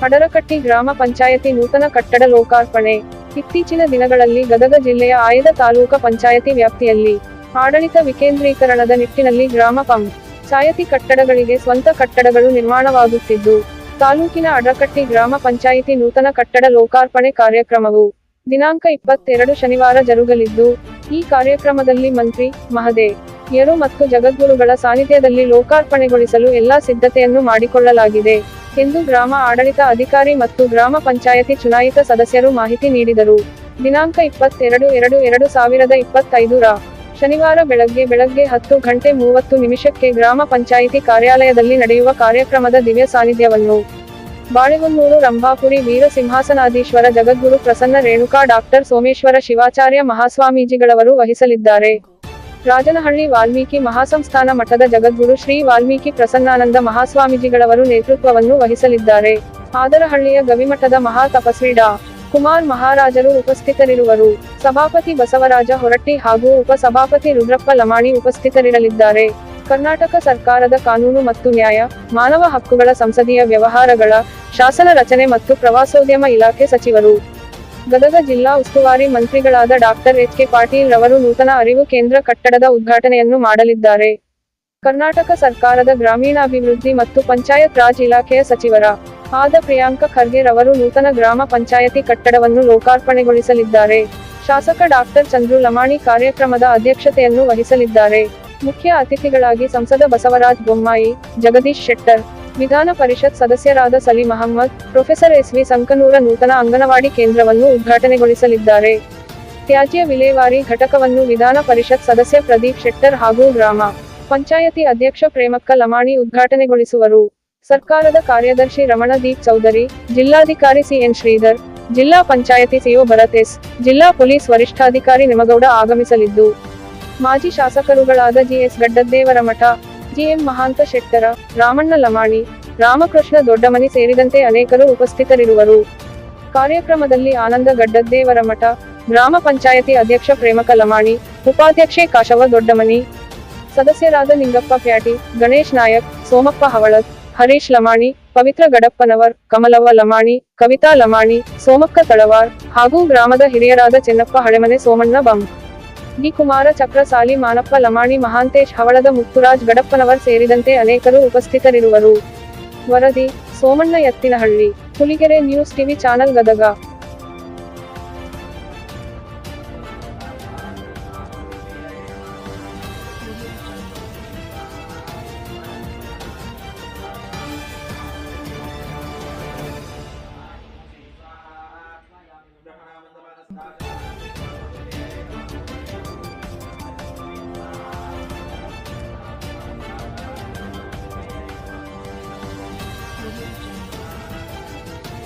ಹಡರಕಟ್ಟಿ ಗ್ರಾಮ ಪಂಚಾಯತಿ ನೂತನ ಕಟ್ಟಡ ಲೋಕಾರ್ಪಣೆ. ಇತ್ತೀಚಿನ ದಿನಗಳಲ್ಲಿ ಗದಗ ಜಿಲ್ಲೆಯ ಆಯದ ತಾಲೂಕ ಪಂಚಾಯತಿ ವ್ಯಾಪ್ತಿಯಲ್ಲಿ ಆಡಳಿತ ವಿಕೇಂದ್ರೀಕರಣದ ನಿಟ್ಟಿನಲ್ಲಿ ಗ್ರಾಮ ಪಂಚಾಯತಿ ಕಟ್ಟಡಗಳಿಗೆ ಸ್ವಂತ ಕಟ್ಟಡಗಳು ನಿರ್ಮಾಣವಾಗುತ್ತಿದ್ದು, ತಾಲೂಕಿನ ಅಡಕಟ್ಟಿ ಗ್ರಾಮ ಪಂಚಾಯಿತಿ ನೂತನ ಕಟ್ಟಡ ಲೋಕಾರ್ಪಣೆ ಕಾರ್ಯಕ್ರಮವು ದಿನಾಂಕ ಇಪ್ಪತ್ತೆರಡು ಶನಿವಾರ ಜರುಗಲಿದ್ದು, ಈ ಕಾರ್ಯಕ್ರಮದಲ್ಲಿ ಮಂತ್ರಿ ಮಹದೇಯರು ಮತ್ತು ಜಗದ್ಗುರುಗಳ ಸಾನ್ನಿಧ್ಯದಲ್ಲಿ ಲೋಕಾರ್ಪಣೆಗೊಳಿಸಲು ಎಲ್ಲಾ ಸಿದ್ಧತೆಯನ್ನು ಮಾಡಿಕೊಳ್ಳಲಾಗಿದೆ ಎಂದು ಗ್ರಾಮ ಆಡಳಿತ ಅಧಿಕಾರಿ ಮತ್ತು ಗ್ರಾಮ ಪಂಚಾಯತಿ ಚುನಾಯಿತ ಸದಸ್ಯರು ಮಾಹಿತಿ ನೀಡಿದರು. ದಿನಾಂಕ ಇಪ್ಪತ್ತೆರಡು ಎರಡು ಎರಡು ಸಾವಿರದ ಇಪ್ಪತ್ತೈದು ರ ಶನಿವಾರ ಬೆಳಗ್ಗೆ ಬೆಳಗ್ಗೆ ಹತ್ತು ಗಂಟೆ ಮೂವತ್ತು ನಿಮಿಷಕ್ಕೆ ಗ್ರಾಮ ಪಂಚಾಯಿತಿ ಕಾರ್ಯಾಲಯದಲ್ಲಿ ನಡೆಯುವ ಕಾರ್ಯಕ್ರಮದ ದಿವ್ಯ ಸಾನ್ನಿಧ್ಯವನ್ನು ಬಾಳೆಹೊನ್ನೂರು ರಂಭಾಪುರಿ ವೀರ ಸಿಂಹಾಸನಾಧೀಶ್ವರ ಜಗದ್ಗುರು ಪ್ರಸನ್ನ ರೇಣುಕಾ ಡಾಕ್ಟರ್ ಸೋಮೇಶ್ವರ ಶಿವಾಚಾರ್ಯ ಮಹಾಸ್ವಾಮೀಜಿಗಳವರು ವಹಿಸಲಿದ್ದಾರೆ. ರಾಜನಹಳ್ಳಿ ವಾಲ್ಮೀಕಿ ಮಹಾಸಂಸ್ಥಾನ ಮಠದ ಜಗದ್ಗುರು ಶ್ರೀ ವಾಲ್ಮೀಕಿ ಪ್ರಸನ್ನಾನಂದ ಮಹಾಸ್ವಾಮೀಜಿಗಳವರು ನೇತೃತ್ವವನ್ನು ವಹಿಸಲಿದ್ದಾರೆ. ಆದರಹಳ್ಳಿಯ ಗವಿಮಠದ ಮಹಾ ತಪಸ್ವಿ ಡಾ. ಕುಮಾರ್ ಮಹಾರಾಜರು ಉಪಸ್ಥಿತರಿರುವರು. ಸಭಾಪತಿ ಬಸವರಾಜ ಹೊರಟ್ಟಿ ಹಾಗೂ ಉಪಸಭಾಪತಿ ರುದ್ರಪ್ಪ ಲಮಾಣಿ ಉಪಸ್ಥಿತರಿರಲಿದ್ದಾರೆ. ಕರ್ನಾಟಕ ಸರ್ಕಾರದ ಕಾನೂನು ಮತ್ತು ನ್ಯಾಯ, ಮಾನವ ಹಕ್ಕುಗಳ ಸಂಸದೀಯ ವ್ಯವಹಾರಗಳ, ಶಾಸನ ರಚನೆ ಮತ್ತು ಪ್ರವಾಸೋದ್ಯಮ ಇಲಾಖೆ ಸಚಿವರು ಗದಗ ಜಿಲ್ಲಾ ಉಸ್ತುವಾರಿ ಮಂತ್ರಿಗಳಾದ ಡಾಕ್ಟರ್ ಎಚ್ ಕೆ ಪಾಟೀಲ್ ರವರು ನೂತನ ಅರಿವು ಕೇಂದ್ರ ಕಟ್ಟಡದ ಉದ್ಘಾಟನೆಯನ್ನು ಮಾಡಲಿದ್ದಾರೆ. ಕರ್ನಾಟಕ ಸರ್ಕಾರದ ಗ್ರಾಮೀಣಾಭಿವೃದ್ಧಿ ಮತ್ತು ಪಂಚಾಯತ್ ರಾಜ್ ಇಲಾಖೆಯ ಸಚಿವರ ಆದ ಪ್ರಿಯಾಂಕ ಖರ್ಗೆ ರವರು ನೂತನ ಗ್ರಾಮ ಪಂಚಾಯತಿ ಕಟ್ಟಡವನ್ನು ಲೋಕಾರ್ಪಣೆಗೊಳಿಸಲಿದ್ದಾರೆ. ಶಾಸಕ ಡಾಕ್ಟರ್ ಚಂದ್ರು ಲಮಾಣಿ ಕಾರ್ಯಕ್ರಮದ ಅಧ್ಯಕ್ಷತೆಯನ್ನು ವಹಿಸಲಿದ್ದಾರೆ. ಮುಖ್ಯ ಅತಿಥಿಗಳಾಗಿ ಸಂಸದ ಬಸವರಾಜ್ ಬೊಮ್ಮಾಯಿ, ಜಗದೀಶ್ ಶೆಟ್ಟರ್ ವಿಧಾನ ಪರಿಷತ್ ಸದಸ್ಯರಾದ Salim Ahmed, professor S V Sankanur ನೂತನ ಅಂಗನವಾಡಿ ಕೇಂದ್ರವನ್ನು ಉದ್ಘಾಟನೆಗೊಳಿಸಲಿದ್ದಾರೆ. ತ್ಯಾಜ್ಯ ವಿಲೇವಾರಿ ಘಟಕವನ್ನು ವಿಧಾನ ಪರಿಷತ್ ಸದಸ್ಯ ಪ್ರದೀಪ್ ಶೆಟ್ಟರ್ ಹಾಗೂ ಗ್ರಾಮ ಪಂಚಾಯತಿ ಅಧ್ಯಕ್ಷ ಪ್ರೇಮಕ್ಕ ಲಮಾಣಿ ಉದ್ಘಾಟನೆಗೊಳಿಸುವರು. ಸರ್ಕಾರದ ಕಾರ್ಯದರ್ಶಿ ರಮಣದೀಪ್ ಚೌಧರಿ, ಜಿಲ್ಲಾಧಿಕಾರಿ ಸಿಎನ್ ಶ್ರೀಧರ್, ಜಿಲ್ಲಾ ಪಂಚಾಯತಿ ಸಿಒ ಭರತ್ ಎಸ್, ಜಿಲ್ಲಾ ಪೊಲೀಸ್ ವರಿಷ್ಠಾಧಿಕಾರಿ ನಿಮಗೌಡ ಆಗಮಿಸಲಿದ್ದು. ಮಾಜಿ ಶಾಸಕರುಗಳಾದ GS Gaddadevaramath GM Mahanta Shettar, Ramanna Lamani, Ramakrishna Doddamani ಸೇರಿದಂತೆ ಅನೇಕರು ಉಪಸ್ಥಿತರಿರುವರು. ಕಾರ್ಯಕ್ರಮದಲ್ಲಿ ಆನಂದ ಗಡ್ಡದ್ದೇವರ ಮಠ ಗ್ರಾಮ ಪಂಚಾಯತಿ ಅಧ್ಯಕ್ಷ ಪ್ರೇಮಕ ಲಮಾಣಿ, ಉಪಾಧ್ಯಕ್ಷೆ ಕಾಶವ ದೊಡ್ಡಮನಿ, ಸದಸ್ಯರಾದ ನಿಂಗಪ್ಪ ಪ್ಯಾಟಿ, ಗಣೇಶ್ ನಾಯಕ್, ಸೋಮಪ್ಪ ಹವಳತ್ ಹರೀಶ್ ಲಮಾಣಿ, ಪವಿತ್ರ ಗಡಪ್ಪನವರ್, ಕಮಲವ್ವ ಲಮಾಣಿ, ಕವಿತಾ ಲಮಾಣಿ, ಸೋಮಕ್ಕ ತಳವಾರ್ ಹಾಗೂ ಗ್ರಾಮದ ಹಿರಿಯರಾದ ಚೆನ್ನಪ್ಪ ಹಳೆಮನೆ ಸೋಮಣ್ಣ ಬಂ ಡಿ ಕುಮಾರ ಚಕ್ರಸಾಲಿ ಮಾನಪ್ಪ ಲಮಾಣಿ ಮಹಾಂತೇಶ್ ಹವಳದ ಮುತ್ತುರಾಜ್ ಗಡಪ್ಪನವರ್ ಸೇರಿದಂತೆ ಅನೇಕರು ಉಪಸ್ಥಿತರಿರುವರು. ವರದಿ, Somanna Ettinahalli, Huligere news TV channel Gadag. Thank